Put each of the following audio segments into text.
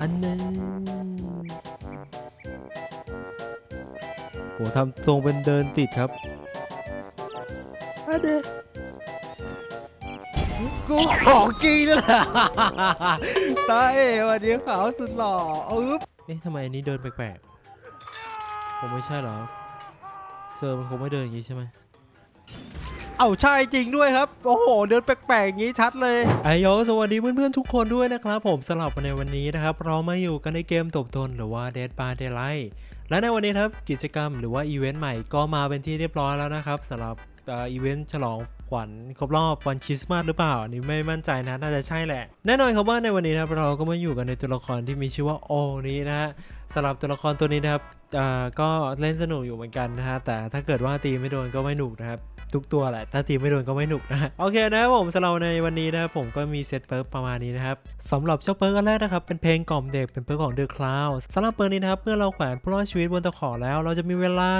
อันนึงโหทำทรงเป็นเดินติดครับอันเดกูของจริงนั่นแหละตาเอ๋วันนี้ขาวสุดหล่ออึ๊บเอ๊ะทำไมอันนี้เดินแปลกๆผมไม่ใช่เหรอเซอร์มันคงไม่เดินอย่างนี้ใช่ไหม เอาใช่จริงด้วยครับ โอ้โห เดินแปลกๆอย่างนี้ชัดเลยไอโยสวัสดีเพื่อนๆทุกคนด้วยนะครับ ผมสลับในวันนี้นะครับ เรามาอยู่กันในเกมตบตนหรือว่า Dead by Daylight และในวันนี้ครับกิจกรรมหรือว่าอีเวนต์ใหม่ก็มาเป็นที่เรียบร้อยแล้วนะครับสำหรับอีเวนต์ฉลองขวัญครบรอบวันคริสต์มาสหรือเปล่าอันนี่ไม่มั่นใจนะ น่าจะใช่แหละ แน่นอนครับว่าในวันนี้นะครับเราก็มาอยู่กันในตัวละครที่มีชื่อว่าโอนี้นะฮะ สำหรับตัวละครตัวนี้นะครับก็เล่นสนุกอยู่เหมือนกันนะฮะ แต่ถ้าเกิดว่าตีไม่โดนก็ไม่หนุกนะครับ ทุกตัวแหละ ถ้าตีไม่โดนก็ไม่หนุกนะโอเคนะครับผมสำหรับในวันนี้นะครับผมก็มีเซตเปิร์กประมาณนี้นะครับสำหรับเจ้าเปิร์กอันแรกนะครับ เป็นเพลงกล่อมเด็กเป็นเปิร์กของ The Cloud สำหรับเปิร์กนี้นะครับ เมื่อเราแขวนผู้รอดชีวิตบนตะขอแล้ว เราจะมีเวลา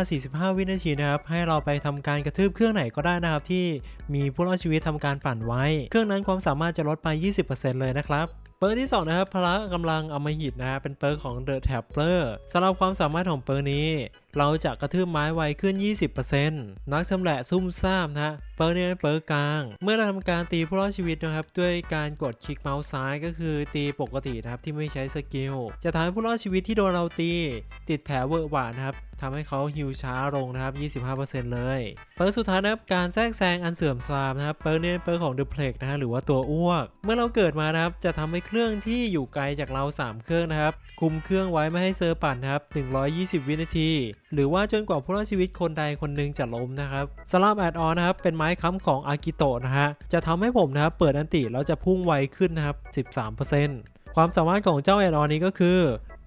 45 วินาทีนะครับ ให้เราไปทำการกระทืบเครื่องไหนก็ได้นะครับที่มีผู้รอดชีวิตทำการปั่นไว้ เครื่องนั้นความสามารถจะลดไป 20%เลยนะครับ เปิร์กที่ 2 นะครับพละกำลังอมหิตนะฮะเป็นเปิร์กของเดอะแท็บเปอร์สำหรับความสามารถของเปิร์กนี้ เราจะกระทืบไม้ไวขึ้น 20%นักชำแหละซุ่มซ่ามนะฮะ เปิร์กนี้เป็นเปิร์กกลาง เมื่อเราทำการตีผู้รอดชีวิตนะครับ ด้วยการกดคลิกเมาส์ซ้ายก็คือตีปกตินะครับที่ไม่ใช้สกิล จะทำให้ผู้รอดชีวิตที่โดนเราตี ติดแผลเวอะหวะนะครับทำให้เขาฮิวช้าลงนะครับ 25%เลย เปิร์กสุดท้ายนะครับการแทรกแซงอันเสื่อมทรามนะครับ เปิร์กนี้เป็นเปิร์กของ The Plague นะฮะหรือว่าตัวอ้วก เมื่อเราเกิดมานะครับ จะทำให้เครื่องที่อยู่ไกลจากเรา 3 เครื่องนะครับ คุมเครื่องไว้ไม่ให้เซอร์ปั่นนะครับ 120 วินาที หรือว่าจนกว่าผู้รอดชีวิตคนใดคนหนึ่งจะล้มนะครับสำหรับแอดออนนะครับเป็นไม้ค้ำของอากิโตะนะฮะ จะทำให้ผมนะครับเปิดอันติแล้วจะพุ่งไวขึ้นนะครับ 13%ความสามารถของเจ้าแอดออนนี้ก็คือ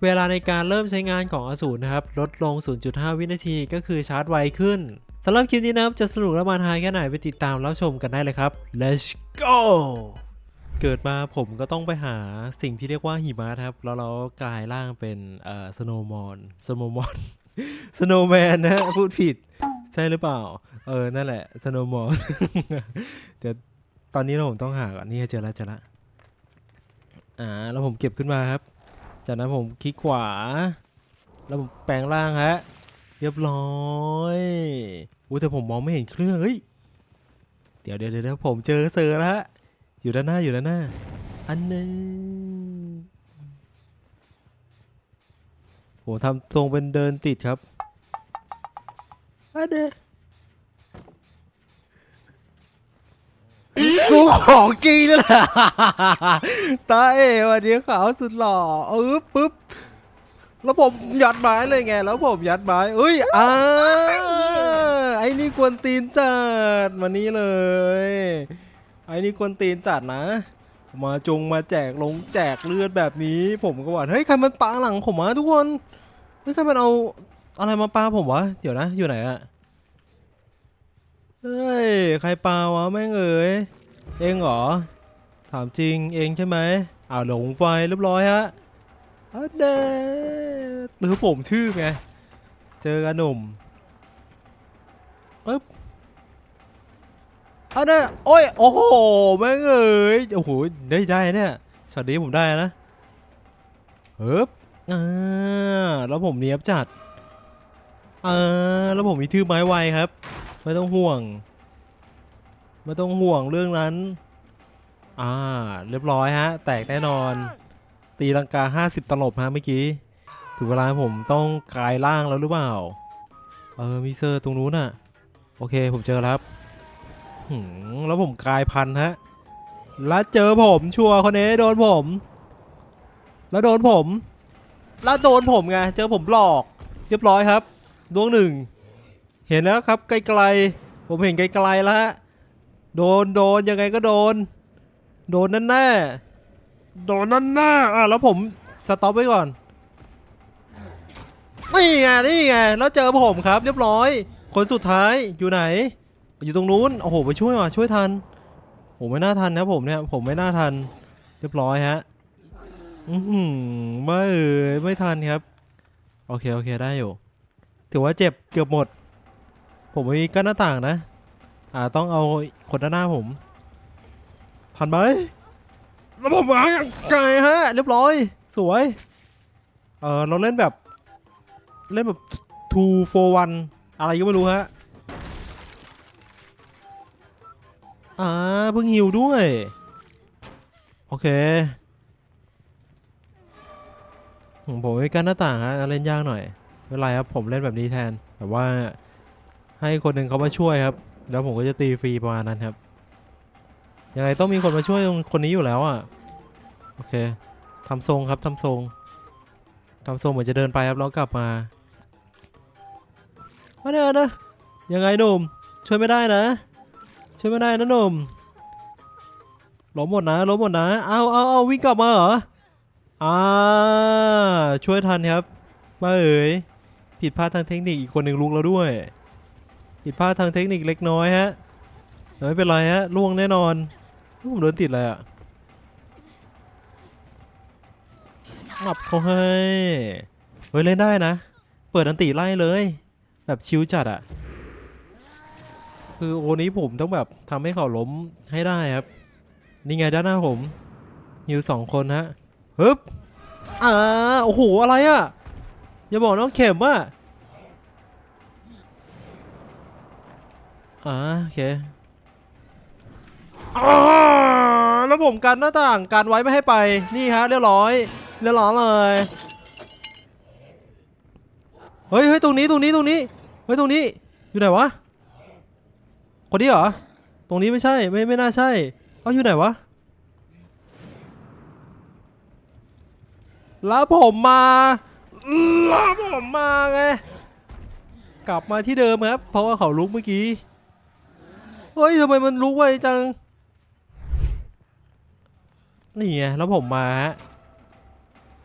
เวลาในการเริ่มใช้งานของอสูรนะครับ ลดลง 0.5 วินาทีก็คือชาร์จไวขึ้นสำหรับคลิปนี้นะครับ จะสนุกและมันฮาแค่ไหนไปติดตามรับชมกันได้เลยครับ let's go เกิดมาผมก็ต้องไปหาสิ่งที่เรียกว่าหิมะครับ แล้วเรากลายร่างเป็นเอ่อสโนมอนสโนมอนสโนแมนนะฮะพูดผิดใช่หรือเปล่า เออ นั่นแหละสโนมอนเดี๋ยวตอนนี้เราผมต้องหาก่อนนี่เจอแล้วเจอแล้วอ่า แล้วผมเก็บขึ้นมาครับ จากนั้นผมคลิกขวา แล้วผมแปลงร่างฮะ เรียบร้อยอุ้ยแต่ผมมองไม่เห็นเครื่อง เฮ้ย เดี๋ยวเดี๋ยวเดี๋ยวผมเจอเซอร์แล้วฮะ อยู่ด้านหน้าอยู่ด้านหน้า อันนึงโหทำทรงเป็นเดินติดครับอันเด กูของจริงนั่นแหละตาเอวันนี้ขาวสุดหล่อเออปึ๊บแล้วผมยัดไม้เลยไง แล้วผมยัดไม้เอ้ยอ่าไอ้นี่กวนตีนจัดมานี่เลย ไอ้นี่กวนตีนจัดนะ มาจงมาแจกลงแจกเลือดแบบนี้ ผมก็ว่าเฮ้ยใครมันปาหลังผมวะทุกคนเฮ้ยใครมันเอาอะไรมาปาผมวะเดี๋ยวนะอยู่ไหนอะเฮ้ย ใครปาวะแม่งเอ๋ย เองเหรอ ถามจริงเองใช่ไหมอ้าวหลงไฟเรียบร้อยฮะอันเดหรือผมชื่อไง เจอกันหนุ่มปึ๊บอันนั้นโอ้ย โอ้โหแม่งเอ้ย โอ้โห ได้ได้เนี่ยช็อตนี้ผมได้นะเฮ้บอ่าแล้วผมเนี้ยบจัดอ่าแล้วผมมีทื่อไม้ไวครับ ไม่ต้องห่วง ไม่ต้องห่วงเรื่องนั้น อ่า เรียบร้อยฮะ แตกแน่นอน ตีลังกา 50 ตลบฮะเมื่อกี้ ถึงเวลาผมต้องกลายร่างแล้วหรือเปล่า เออ มีเซอร์ตรงนู้นอะ โอเค ผมเจอแล้วครับหืมแล้วผมกลายพันธุ์ฮะ แล้วเจอผมชัวร์คนนี้โดนผม แล้วโดนผม แล้วโดนผมไง เจอผมหลอก เรียบร้อยครับ ดวงหนึ่ง เห็นแล้วครับไกลๆ ผมเห็นไกลๆแล้วฮะ โดนโดนยังไงก็โดน โดนนั่นแน่โดนนั่นแน่อะแล้วผมสต็อปไว้ก่อนนี่ไงนี่ไงแล้วเจอผมครับ เรียบร้อย คนสุดท้ายอยู่ไหน อยู่ตรงนู้นโอ้โหไปช่วยว่ะช่วยทันโอ้ไม่น่าทันนะผมเนี่ยผมไม่น่าทัน เรียบร้อยฮะอือหือไม่เอ่ยไม่ทันครับ โอเคโอเคได้อยู่ ถือว่าเจ็บเกือบหมด ผมไม่มีกั้นหน้าต่างนะ อ่าต้องเอาคนด้านหน้าผมทันไหมแล้วผมาอย่างไกลฮะ เรียบร้อย สวย เออเราเล่นแบบ เล่นแบบ two for one อะไรก็ไม่รู้ฮะ อ่าเพิ่งฮิวด้วย โอเค ผมไม่กันหน้าต่างฮะ เล่นยากหน่อย ไม่เป็นไรครับ ผมเล่นแบบนี้แทนแต่ว่าให้คนหนึ่งเขามาช่วยครับ แล้วผมก็จะตีฟรีประมาณนั้นครับ ยังไงต้องมีคนมาช่วยคนนี้อยู่แล้วอะ โอเคทำทรงครับทำทรงทำทรงเหมือนจะเดินไปครับแล้วกลับมามาเดินนะยังไงหนุ่มช่วยไม่ได้นะ ช่วยไม่ได้นะหนุ่มล้มหมดนะล้มหมดนะเอาเอาเอาวิ่งกลับมาเหรออ่าช่วยทันครับมาเอ๋ยผิดพลาดทางเทคนิคอีกคนหนึ่งลุกแล้วด้วย ผิดพลาดทางเทคนิคเล็กน้อยฮะแต่ไม่เป็นไรฮะล่วงแน่นอนผมโดนติดเลยอะงับเขาให้เฮ้ยเล่นได้นะ เปิดอันติไล่เลย แบบชิวจัดอะคือโอนี้ผมต้องแบบทำให้เขาล้มให้ได้ครับ นี่ไงด้านหน้าผมฮิวสองคนฮะฮึบอ่าโอ้โห อะไรอะอย่าบอกน้องเข็มอะ อ่าโอเคอ่าแล้วผมกันหน้าต่างกันไว้ไม่ให้ไปนี่ฮะเรียบร้อยเรียบร้อยเลยเฮ้ยเฮ้ยตรงนี้ตรงนี้ตรงนี้เฮ้ยตรงนี้อยู่ไหนวะคนนี้เหรอตรงนี้ไม่ใช่ไม่ไม่น่าใช่เอาอยู่ไหนวะแล้วผมมาแล้วผมมาไงกลับมาที่เดิมครับ เพราะว่าเขาลุกเมื่อกี้ เฮ้ยทำไมมันลุกไวจัง นี่ไงแล้วผมมาฮะ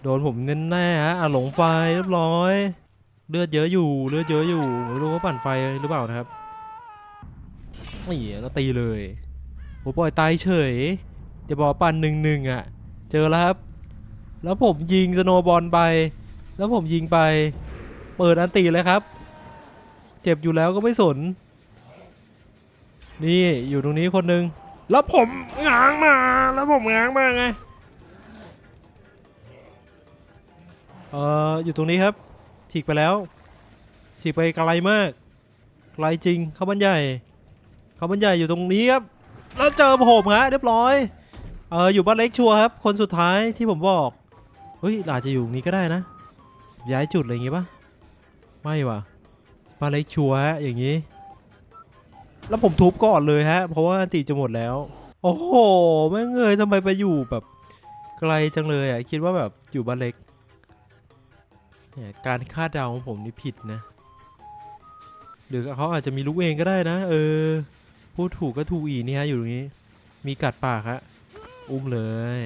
โดนผมแน่ๆฮะอะหลงไฟเรียบร้อย เลือดเยอะอยู่ เลือดเยอะอยู่ ไม่รู้ว่าปั่นไฟหรือเปล่านะครับ นี่แล้วตีเลยโอ้ปล่อยตายเฉย จะบอกปั่นหนึ่งหนึ่งอะ เจอแล้วครับ แล้วผมยิงสโนบอลไป แล้วผมยิงไป เปิดอันตีเลยครับ เจ็บอยู่แล้วก็ไม่สน นี่อยู่ตรงนี้คนหนึ่งแล้วผมง้างมาแล้วผมง้างมาไง เอ่ออยู่ตรงนี้ครับฉีกไปแล้วฉีกไปไกลมาก ไกลจริงเขาบันใหญ่เขาบันใหญ่อยู่ตรงนี้ครับ แล้วเจอผมฮะเรียบร้อย เอออยู่บ้านเล็กชัวร์ครับ คนสุดท้ายที่ผมบอก เฮ้ยอาจจะอยู่ตรงนี้ก็ได้นะ ย้ายจุดอะไรอย่างงี้ปะไม่ว่ะบ้านเล็กชัวร์ฮะอย่างงี้ แล้วผมทุบก่อนเลยฮะ เพราะว่าตีจะหมดแล้ว โอ้โหแม่งเงยทำไมไปอยู่แบบ ไกลจังเลยอะ คิดว่าแบบอยู่บ้านเล็กเนี่ยการคาดเดาของผมนี่ผิดนะ หรือเขาอาจจะมีลูกเองก็ได้นะ เออ พูดถูกก็ถูกอีนี่ฮะอยู่ตรงนี้ มีกัดปากฮะ อุ้มเลย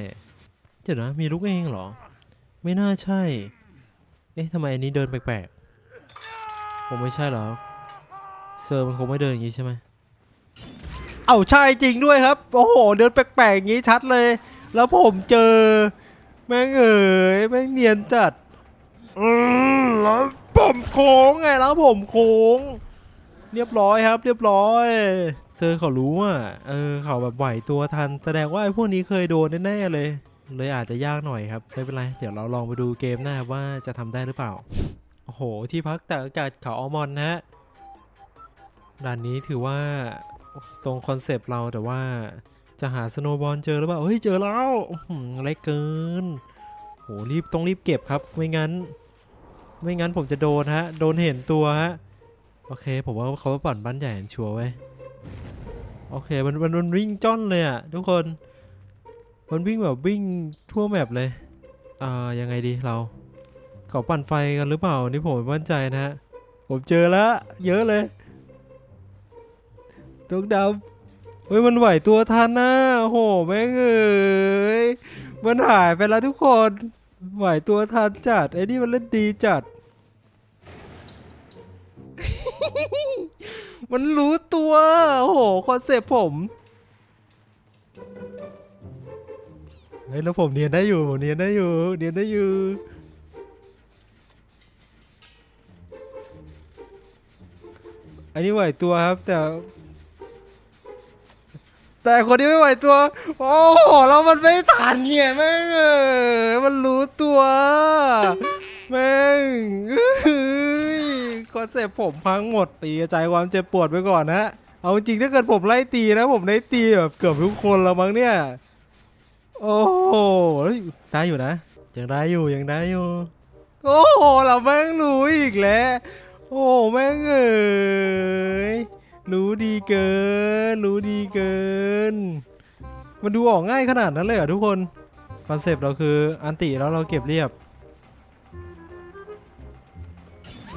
เดี๋ยวนะ มีลูกเองเหรอ ไม่น่าใช่ เอ๊ะทำไมอันนี้เดินแปลกๆผมไม่ใช่เหรอเซอร์มันคงไม่เดินอย่างนี้ใช่ไหม เอาใช่จริงด้วยครับ โอ้โห เดินแปลกๆอย่างนี้ชัดเลย แล้วผมเจอ แม่งเอ๋ยแม่งเนียนจัดอืมแล้วผมโค้งไงแล้วผมโค้ง เรียบร้อยครับ เรียบร้อยเซอร์เขารู้อะเออเขาแบบไหวตัวทัน แสดงว่าไอ้พวกนี้เคยโดนแน่ๆเลย เลยอาจจะยากหน่อยครับไม่เป็นไร เดี๋ยวเราลองไปดูเกมหน้าว่าจะทำได้หรือเปล่า โอ้โห ที่พักแต่อากาศเขาออมอนนะฮะ ด่านนี้ถือว่า ตรงคอนเซปต์เราแต่ว่าจะหาสโนบอลเจอหรือเปล่า เฮ้ย เจอแล้วเล็กเกินโหรีบต้องรีบเก็บครับ ไม่งั้น ไม่งั้นผมจะโดนฮะ โดนเห็นตัวฮะ โอเค ผมว่าเขาปั่นบ้านใหญ่ชัวร์ไว้ โอเค มันมันมันวิ่งจ้อนเลยอะทุกคน มันวิ่งแบบวิ่งทั่วแมปเลย อ่า ยังไงดีเราเขาปั่นไฟกันหรือเปล่า นี่ผมไม่มั่นใจนะฮะ ผมเจอแล้ว เยอะเลย ตุกดำเฮ้ยมันไหวตัวทันนะโอ้โหแม่งเอ้ยมันหายไปแล้วทุกคนไหวตัวทันจัดไอ้นี่มันเล่นดีจัด มันรู้ตัวโอ้โหคอนเซปต์ผมเฮ้ยแล้วผมเนียนได้อยู่ผมเนียนได้อยู่เนียนได้อยู่อันนี้ไหวตัวครับ แต่ แต่คนที่ไม่ไหวตัว โอ้โหแล้วมันไม่ทันเนี่ยแม่งเออมันรู้ตัว แม่งเอ้ยคอนเซ็ปต์ผมพังหมดตีกระจความเจ็บปวดไปก่อนนะเอาจริงถ้าเกิดผมไล่ตีนะ ผมได้ตีแบบเกือบทุกคนแล้วมั้งเนี่ย โอ้โหเฮ้ยได้อยู่นะ ยังได้อยู่ยังได้อยู่ โอ้โหเราแม่งรู้อีกแล้ว โอ้โหแม่งเอ้ย รู้ดีเกิน รู้ดีเกิน มันดูออกง่ายขนาดนั้นเลยเหรอทุกคน คอนเซปต์เราคืออันติแล้วเราเก็บเรียบ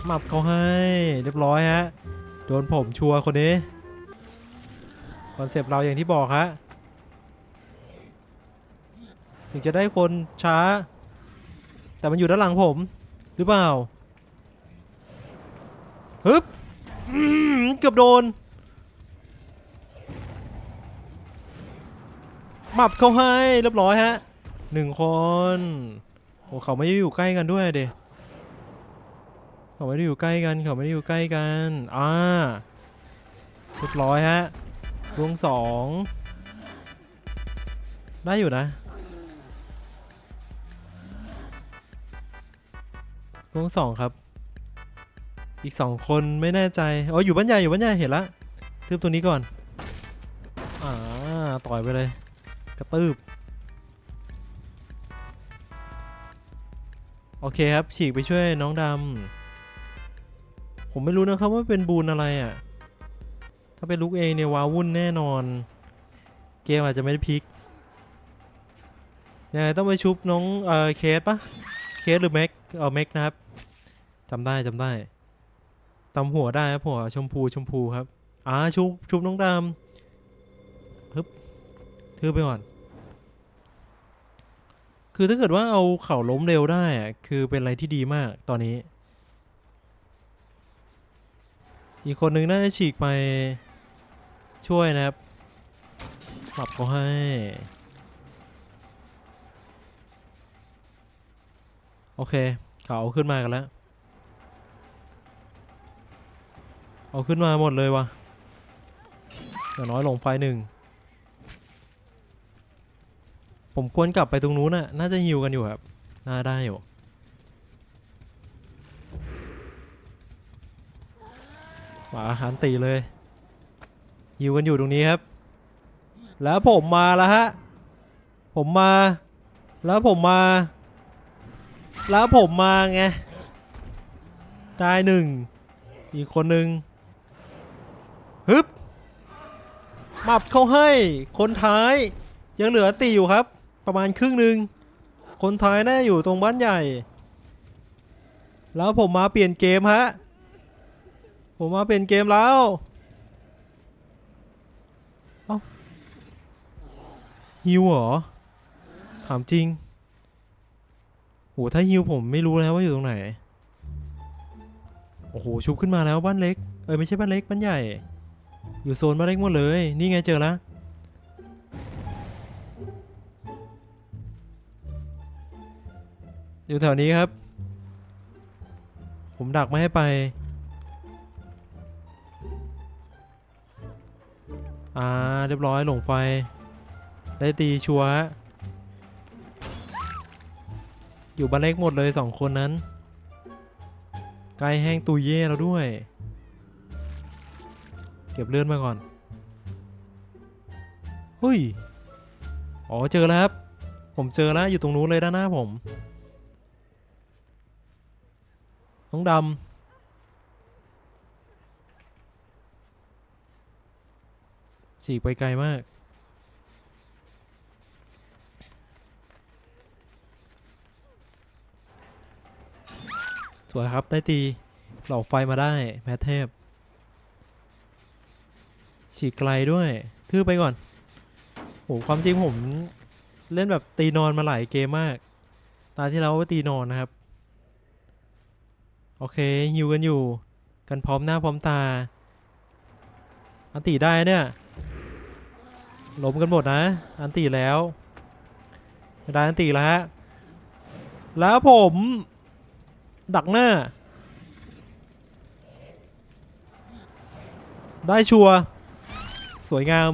หมับเขาให้เรียบร้อยฮะ โดนผมชัวร์คนนี้ คอนเซปต์เราอย่างที่บอกฮะ ถึงจะได้คนช้า แต่มันอยู่ด้านหลังผม หรือเปล่าฮึบ เกือบโดนหมับเขาให้เรียบร้อยฮะหนึ่งคนโอ้เขาไม่ได้อยู่ใกล้กันด้วยเดเขาไม่ได้อยู่ใกล้กันเขาไม่ได้อยู่ใกล้กันอ่าเรียบร้อยฮะดวงสองได้อยู่นะดวงสองครับ อีกสองคนไม่แน่ใจอ๋ออยู่บ้านใหญ่อยู่บ้านใหญ่เห็นละทืบตัวนี้ก่อนอ่าต่อยไปเลย กระตืบโอเคครับฉีกไปช่วยน้องดำผมไม่รู้นะครับว่าเป็นบูนอะไรอะ่ะ ถ้าเป็นลูกเองเนี่ยว้าวุ่นแน่นอน เกมอาจจะไม่ได้พลิกยังไงต้องไปชุบน้องเอ่อเคสปะเคสหรือแม็ก เออแม็กนะครับจำได้จำได้ ตำหัวได้ครับหัวชมพูชมพูครับอ่าชุบชุบน้องดำฮึบทือไปก่อน คือถ้าเกิดว่าเอาเข่าล้มเร็วได้อะคือเป็นอะไรที่ดีมากตอนนี้ อีกคนนึงน่าจะฉีกไปช่วยนะครับปรับเขาให้โอเค เขาขึ้นมากันแล้ว เอาขึ้นมาหมดเลยวะอย่างน้อยลงไฟหนึ่ง ผมควรกลับไปตรงนู้นน่ะ น่าจะฮิวกันอยู่ครับ น่าได้อยู่มาอาหารตีเลยฮิวกันอยู่ตรงนี้ครับ แล้วผมมาแล้วฮะ ผมมา แล้วผมมา แล้วผมมาไง ได้หนึ่ง อีกคนหนึ่ง ฮึบหมับเขาให้คนท้ายยังเหลือตีอยู่ครับ ประมาณครึ่งหนึ่งคนท้ายน่าอยู่ตรงบ้านใหญ่ แล้วผมมาเปลี่ยนเกมฮะผมมาเปลี่ยนเกมแล้วเอ้าฮิวเหรอถามจริงโหถ้าฮิวผมไม่รู้แล้วว่าอยู่ตรงไหนโอ้โหชุบขึ้นมาแล้วบ้านเล็กเออไม่ใช่บ้านเล็กบ้านใหญ่ อยู่โซนบ้าเล็กหมดเลย นี่ไงเจอแล้ว อยู่แถวนี้ครับ ผมดักไม่ให้ไป อ่า เรียบร้อยหลงไฟ ได้ตีชัวอยู่บ้านเล็กหมดเลยสองคนนั้นไกลแห้งตุยเย่แล้วด้วย เก็บเลือดมาก่อนเฮ้ยอ๋อเจอแล้วครับ ผมเจอแล้วอยู่ตรงนู้นเลยด้านหน้าผมน้องดำฉีกไปไกลมากสวยครับ ได้ตีเหล่าไฟมาได้ แมทเทพ ฉีกไกลด้วยทื่อไปก่อนโหความจริงผมเล่นแบบตีนอนมาหลายเกมมาก ตาที่เราตีนอนนะครับ โอเคฮิวกันอยู่ กันพร้อมหน้าพร้อมตา อันตีได้เนี่ยล้มกันหมดนะ อันตีแล้วได้อันตีแล้วฮะแล้วผม ดักหน้า ได้ชัวร์ สวยงาม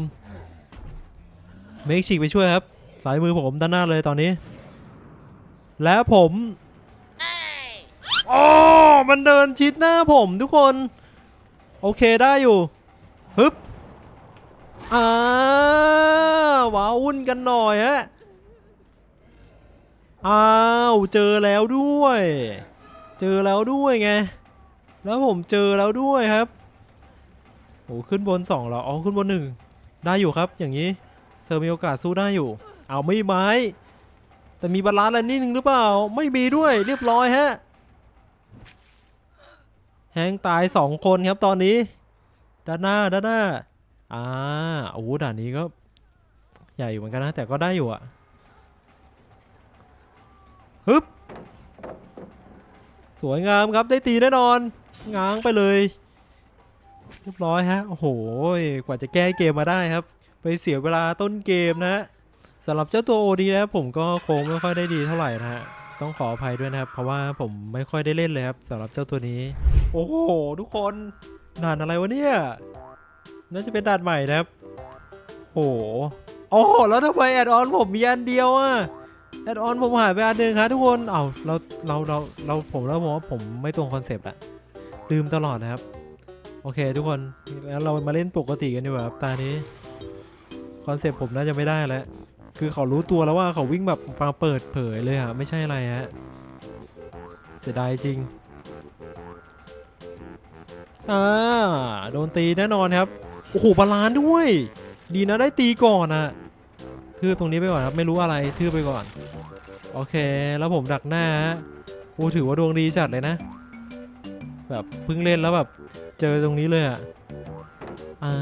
เมกฉีกไปช่วยครับ สายมือผมด้านหน้าเลยตอนนี้ และผมโอ้มันเดินชิดหน้าผมทุกคน โอเคได้อยู่ฮึบอ่าว้าวุ่นกันหน่อยฮะอ้าวเจอแล้วด้วย เจอแล้วด้วยไง แล้วผมเจอแล้วด้วยครับโอ้ขึ้นบนสองแล้วอ๋อขึ้นบนหนึ่งได้อยู่ครับอย่างนี้เจอมีโอกาสสู้ได้อยู่ เอาไม่ไม้ แต่มีบาลานซ์อะไรนิดนึงหรือเปล่า ไม่มีด้วยเรียบร้อยฮะแฮงตายสองคนครับตอนนี้ ด้านหน้าด้านหน้าอ่าโอ้ด่านนี้ก็ใหญ่อยู่เหมือนกันนะ แต่ก็ได้อยู่อะฮึบสวยงามครับได้ตีแน่นอน ง้างไปเลย เรียบร้อยฮะ โอ้โห กว่าจะแก้เกมมาได้ครับ ไปเสียเวลาต้นเกมนะฮะสำหรับเจ้าตัวโอดีนะผมก็โค้งไม่ค่อยได้ดีเท่าไหร่นะฮะ ต้องขออภัยด้วยนะครับ เพราะว่าผมไม่ค่อยได้เล่นเลยครับสำหรับเจ้าตัวนี้ โอ้โห ทุกคนด่านอะไรวะเนี่ย น่าจะเป็นด่านใหม่นะครับ โอ้โห โอ้โห แล้วทำไมแอดออนผมมีอันเดียวอะแอดออนผมหายไปอันหนึ่งครับทุกคน เอ้าเราเราเราเราผมแล้วผมว่าผมไม่ตรงคอนเซปต์อะลืมตลอดนะครับ โอเคทุกคนแล้วเรามาเล่นปกติกันดีกว่าครับตานี้คอนเซปต์ผมน่าจะไม่ได้แล้ว คือเขารู้ตัวแล้วว่าเขาวิ่งแบบมาเปิดเผยเลยอะไม่ใช่อะไรฮะเสียดายจริงอ่าโดนตีแน่นอนครับ โอ้โหบาลานด้วย ดีนะได้ตีก่อนอะทืบตรงนี้ไปก่อนครับไม่รู้อะไรทืบไปก่อน โอเคแล้วผมดักหน้าฮะโอ้ถือว่าดวงดีจัดเลยนะ แบบเพิ่งเล่นแล้วแบบ เจอตรงนี้เลยอะอ่า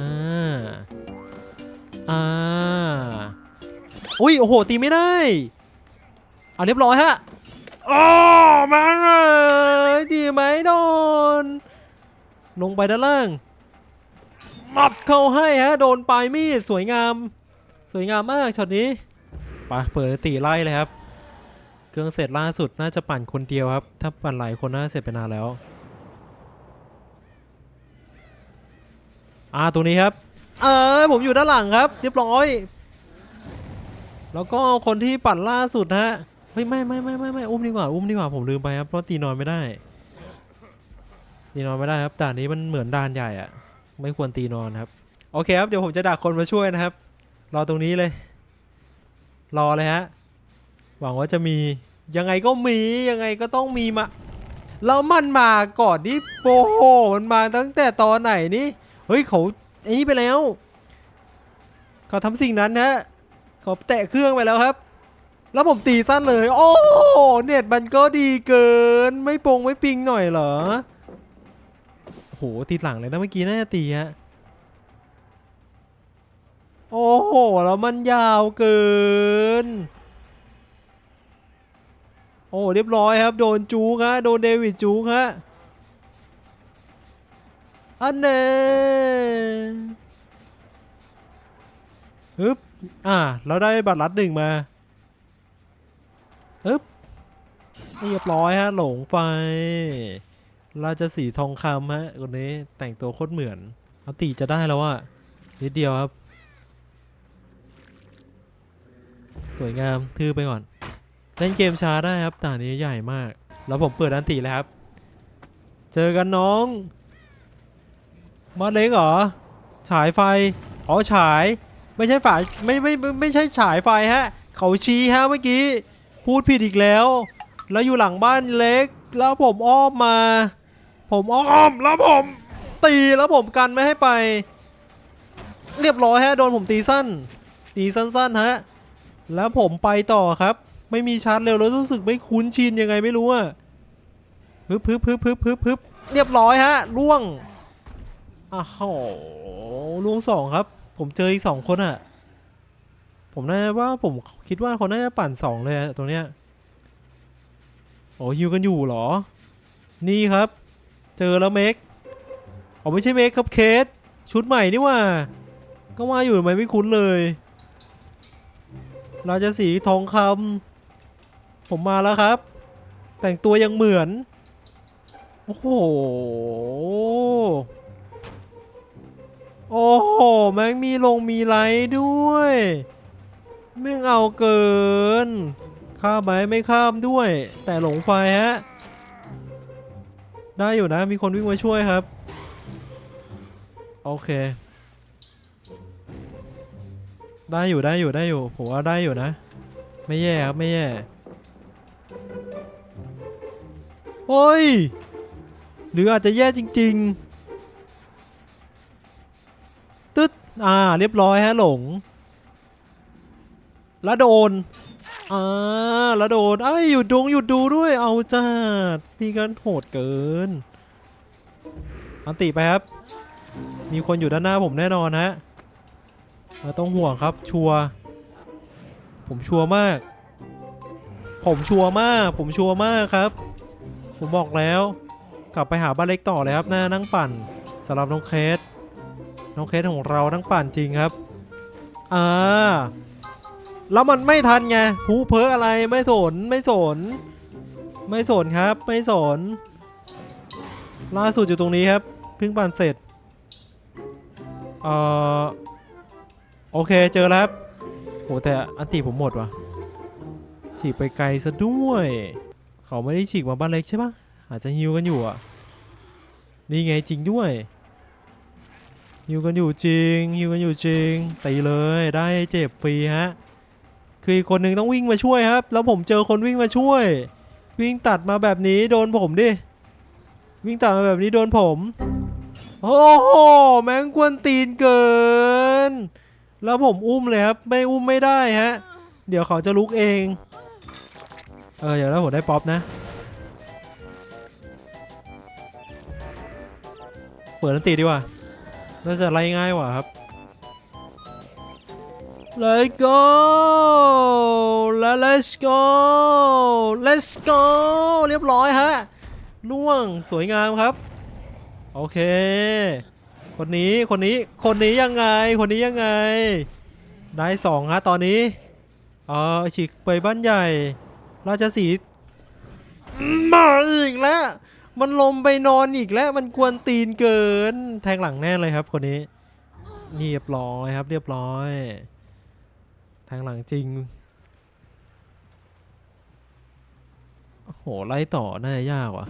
อ่าอุ้ยโอ้โหตีไม่ได้เอาเรียบร้อยฮะอ๋อมาเลยดีไหมโดน ลงไปด้านล่างมับเข้าให้ฮะ โดนปลายมีดสวยงาม สวยงามมากช็อตนี้ไปเปิดตีไล่เลยครับ เครื่องเสร็จล่าสุดน่าจะปั่นคนเดียวครับ ถ้าปั่นหลายคนน่าจะเสร็จไปนานแล้ว อ่าตรงนี้ครับ เออผมอยู่ด้านหลังครับ เรียบร้อย แล้วก็คนที่ปั่นล่าสุดฮะเฮ้ยไม่ไม่ไม่ไม่ไม่อุ้มดีกว่าอุ้มดีกว่าผมลืมไปครับเพราะตีนอนไม่ได้ตีนอนไม่ได้ครับด่านนี้มันเหมือนด่านใหญ่อะไม่ควรตีนอนครับ โอเคครับเดี๋ยวผมจะดักคนมาช่วยนะครับ รอตรงนี้เลย รอเลยฮะหวังว่าจะมียังไงก็มียังไงก็ต้องมีมาแล้วมันมาก่อนที่โอ้โหมันมาตั้งแต่ตอนไหนนี่ เฮ้ยเขาไอ้นี่ไปแล้วเขาทำสิ่งนั้นนะเขาแตะเครื่องไปแล้วครับแล้วผมตีสั้นเลย โอ้โหเน็ตมันก็ดีเกิน ไม่ปงไม่ปิงหน่อยเหรอโหตีหลังเลยนะเมื่อกี้น่าจะตีฮะโอ้โหแล้วมันยาวเกิน โอ้เรียบร้อยครับ โดนจูฮะโดนเดวิดจูฮะ อันเน่ฮึบอ่า เราได้บัตรลัดหนึ่งมาฮึบเรียบร้อยฮะ หลงไฟ ราชสีทองคำฮะคนนี้แต่งตัวโคตรเหมือนอาตีจะได้แล้วอะนิดเดียวครับ สวยงามทื่อไปก่อน เล่นเกมช้าได้ครับด่านนี้ใหญ่มาก แล้วผมเปิดอันตีแล้วครับ เจอกันน้อง มาเล็กเหรอ ฉายไฟ อ๋อฉาย ไม่ใช่ฝาไม่ไม่ไม่ไม่ใช่ฉายไฟฮะ เขาชี้ฮะเมื่อกี้ พูดผิดอีกแล้ว แล้วอยู่หลังบ้านเล็ก แล้วผมอ้อมมา ผมอ้อมแล้วผมตีแล้วผมกันไม่ให้ไป เรียบร้อยฮะ โดนผมตีสั้น ตีสั้นๆฮะ แล้วผมไปต่อครับ ไม่มีชาร์จเร็วแล้วรู้สึกไม่คุ้นชินยังไงไม่รู้อะฮึบฮึบฮึบฮึบฮึบฮึบเรียบร้อยฮะล่วง อ้าวล่วงสองครับ ผมเจออีกสองคนอะผมน่าว่าผมคิดว่าคนน่าจะปั่นสองเลยตรงเนี้ยโอ้ฮิวกันอยู่เหรอ นี่ครับ เจอแล้วเมกอ๋อไม่ใช่เมกครับเคสชุดใหม่นี่ว่า ก็ว่าอยู่ทำไมไม่คุ้นเลย ราชสีทองคำผมมาแล้วครับ แต่งตัวยังเหมือน โอ้โห โอ้โหแม่งมีลงมีไลท์ด้วยไม่งเอาเกิน ข้ามไหมไม่ข้ามด้วย แต่หลงไฟฮะ ได้อยู่นะมีคนวิ่งมาช่วยครับ โอเค ได้อยู่ได้อยู่ได้อยู่ผมว่าได้อยู่นะ ไม่แย่ครับไม่แย่โอ้ย หรืออาจจะแย่จริง ๆ อ่า เรียบร้อยฮะหลง แล้วโดน อ่า แล้วโดนเอ้ยหยุดดงหยุดดูด้วย เอาจัดพี่กันโหดเกิน อันติไปครับ มีคนอยู่ด้านหน้าผมแน่นอนฮะเราต้องห่วงครับ ชัว ผมชัวมาก ผมชัวมาก ผมชัวมากครับ ผมบอกแล้ว กลับไปหาบ้านเล็กต่อเลยครับหน้านั่งปั่นสำหรับน้องเคส น้องเคสของเรานั่งปั่นจริงครับอ่าแล้วมันไม่ทันไงผูเพ้ออะไรไม่สนไม่สน ไม่สนครับ ไม่สน ล่าสุดอยู่ตรงนี้ครับเพิ่งปั่นเสร็จเอ่อโอเคเจอแล้วครับโหแต่อันติผมหมดว่ะฉีกไปไกลซะด้วย เขาไม่ได้ฉีกมาบ้านเล็กใช่ปะอาจจะฮิวกันอยู่อะ นี่ไงจริงด้วย ฮิวกันอยู่จริงฮิวกันอยู่จริงตีเลยได้เจ็บฟรีฮะคืออีกคนหนึ่งต้องวิ่งมาช่วยครับ แล้วผมเจอคนวิ่งมาช่วย วิ่งตัดมาแบบนี้โดนผมดิวิ่งตัดมาแบบนี้โดนผมโอ้โหแม่งกวนตีนเกิน แล้วผมอุ้มเลยครับไม่อุ้มไม่ได้ฮะ เดี๋ยวเขาจะลุกเองเออเดี๋ยวแล้วผมได้ป๊อปนะ เปิดนันตีดีกว่า น่าจะไล่ง่ายกว่าครับ Let's go แล้ว let's go let's go เรียบร้อยฮะล่วงสวยงามครับ โอเค คนนี้คนนี้คนนี้ยังไง คนนี้ยังไง ได้สองฮะตอนนี้เออฉีกไปบ้านใหญ่ ราชสีหมาอีกแล้ว มันลมไปนอนอีกแล้วมันกวนตีนเกิน แทงหลังแน่เลยครับคนนี้เรียบร้อยครับ เรียบร้อย แทงหลังจริงโอ้โหไล่ต่อน่าจะยากว่ะ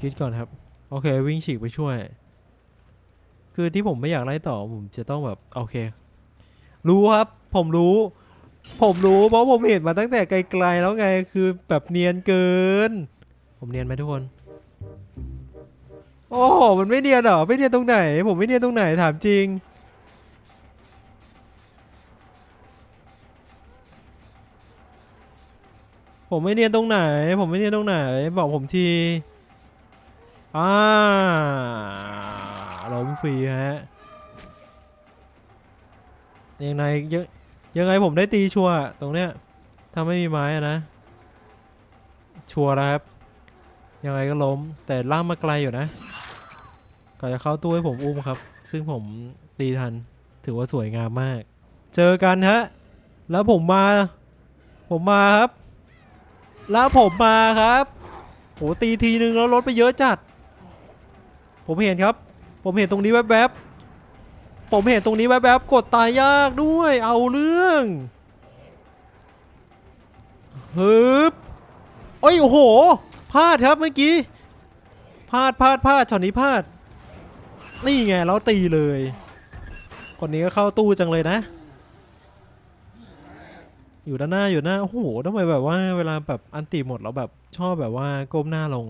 คิดก่อนครับ โอเค วิ่งฉีกไปช่วย คือที่ผมไม่อยากไล่ต่อผมจะต้องแบบโอเค รู้ครับ ผมรู้ผมรู้เพราะผมเห็นมาตั้งแต่ไกลๆแล้วไงคือแบบเนียนเกิน ผมเนียนไหมทุกคน โอ้โหมันไม่เนียนเหรอไม่เนียนตรงไหน ผมไม่เนียนตรงไหนถามจริง ผมไม่เนียนตรงไหน ผมไม่เนียนตรงไหน บอกผมทีอ่าล้มฟรีฮะยังไงยังยังไงผมได้ตีชัวร์ตรงเนี้ยถ้าไม่มีไม้อะนะ ชัวร์แล้วครับ ยังไงก็ล้มแต่ล่างมาไกลอยู่นะ ก่อนจะเข้าตู้ให้ผมอุ้มครับ ซึ่งผมตีทัน ถือว่าสวยงามมาก เจอกันฮะ แล้วผมมา ผมมาครับ แล้วผมมาครับโหตีทีนึงแล้วลดไปเยอะจัด ผมเห็นครับ ผมเห็นตรงนี้แวบๆ ผมเห็นตรงนี้แวบๆ กดตายยากด้วย เอาเรื่องฮึบโอ้ยโอ้โหพลาดครับเมื่อกี้พลาดพลาดพลาดช็อตนี้พลาด นี่ไงแล้วตีเลย คนนี้ก็เข้าตู้จังเลยนะ อยู่ด้านหน้าอยู่หน้าโอ้โหทำไมแบบว่าเวลาแบบอันติหมดแล้วแบบชอบแบบว่าก้มหน้าลง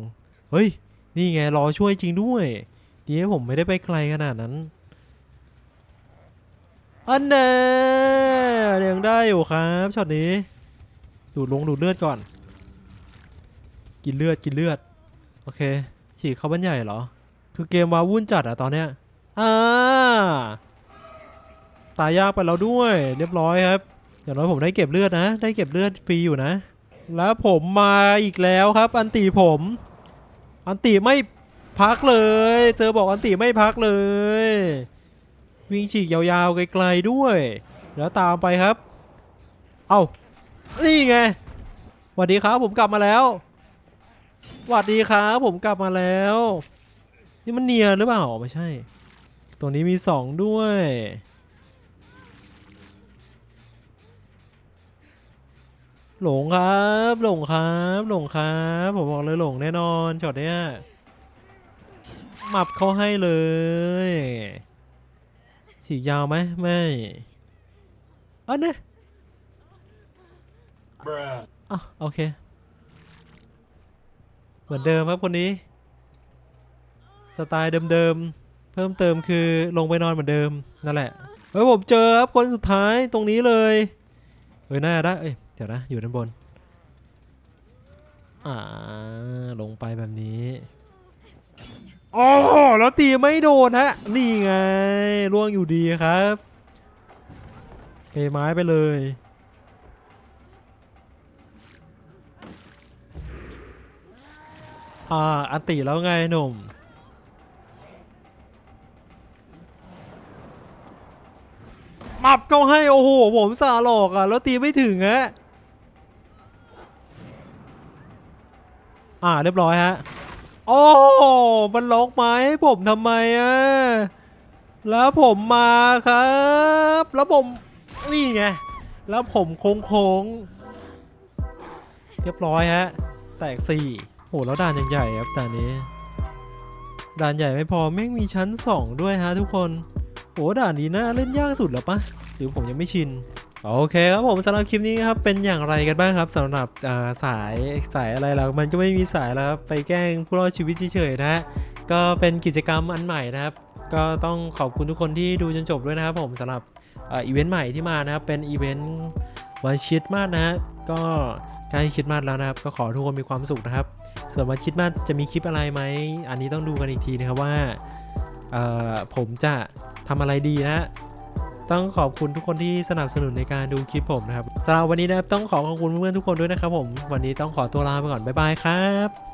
เฮ้ย นี่ไงรอช่วยจริงด้วยดีนะผมไม่ได้ไปไกลขนาดนั้นอันเน่ยังได้อยู่ครับช็อตนี้ ดูดลงดูดเลือดก่อน กินเลือดกินเลือด โอเค ฉีกเข้าบ้านใหญ่เหรอ คือเกมวาวุ่นจัดอะตอนเนี้ยอ่าตายยากไปแล้วด้วย เรียบร้อยครับ อย่างน้อยผมได้เก็บเลือดนะ ได้เก็บเลือดฟรีอยู่นะ แล้วผมมาอีกแล้วครับ อันตีผม อันตีไม่พักเลยเจอบอกอันตีไม่พักเลย วิ่งฉีกยาวๆไกลๆด้วย แล้วตามไปครับ เอานี่ไงสวัสดีครับผมกลับมาแล้วสวัสดีครับผมกลับมาแล้ว นี่มันเนียนหรือเปล่าไม่ใช่ ตัวนี้มีสองด้วยหลงครับหลงครับหลงครับผมบอกเลยหลงแน่นอนช็อตเนี้ยหมับเขาให้เลยฉีกยาวไหมไม่อันนี้ Bruh. อะโอเค เหมือนเดิมครับคนนี้ สไตล์เดิมๆ เพิ่มเติมคือลงไปนอนเหมือนเดิมนั่นแหละ เฮ้ยผมเจอครับคนสุดท้ายตรงนี้เลยเฮ้ยน่าได้เอ้ยเดี๋ยวนะอยู่ด้านบน อ่าลงไปแบบนี้อ๋อแล้วตีไม่โดนฮะ นี่ไงล่วงอยู่ดีครับเปไม้ไปเลย อ่าอันติแล้วไงหนุ่ม มับก็ให้โอ้โหผมสาหลอกอะแล้วตีไม่ถึงฮะอ่าเรียบร้อยฮะโอ้มันล็อกไม้ให้ผมทำไมอะแล้วผมมาครับ แล้วผมนี่ไงแล้วผมโค้งโค้งๆเรียบร้อยฮะ แตกสี่โหแล้วด่านใหญ่ครับด่านนี้ ด่านใหญ่ไม่พอแม่งมีชั้น 2 ด้วยฮะทุกคน โหด่านนี้น่าเล่นยากสุดแล้วปะหรือผมยังไม่ชินโอเคครับผมสำหรับคลิปนี้ครับเป็นอย่างไรกันบ้างครับสำหรับาสายสายอะไรแล้วมันก็ไม่มีสายแล้วครับไปแกล้งผู้รอดชีวิตเฉยๆนะฮะก็เป็นกิจกรรมอันใหม่นะครับ ก็ต้องขอบคุณทุกคนที่ดูจนจบด้วยนะครับผมสำหรับอีเวนต์ใหม่ที่มานะครับเป็นอีเวนต์วันชิดมากนะฮะก็ใกล้คิดมากแล้วนะครับ ก็ขอทุกคนมีความสุขนะครับ ส่วนวันคิดมากจะมีคลิปอะไรไหมอันนี้ต้องดูกันอีกทีนะครับว่า ผมจะทำอะไรดีนะฮะต้องขอบคุณทุกคนที่สนับสนุนในการดูคลิปผมนะครับสำหรับวันนี้นะครับต้องขอขอบคุณเพื่อนๆทุกคนด้วยนะครับผม วันนี้ต้องขอตัวลาไปก่อน บ๊ายบายครับ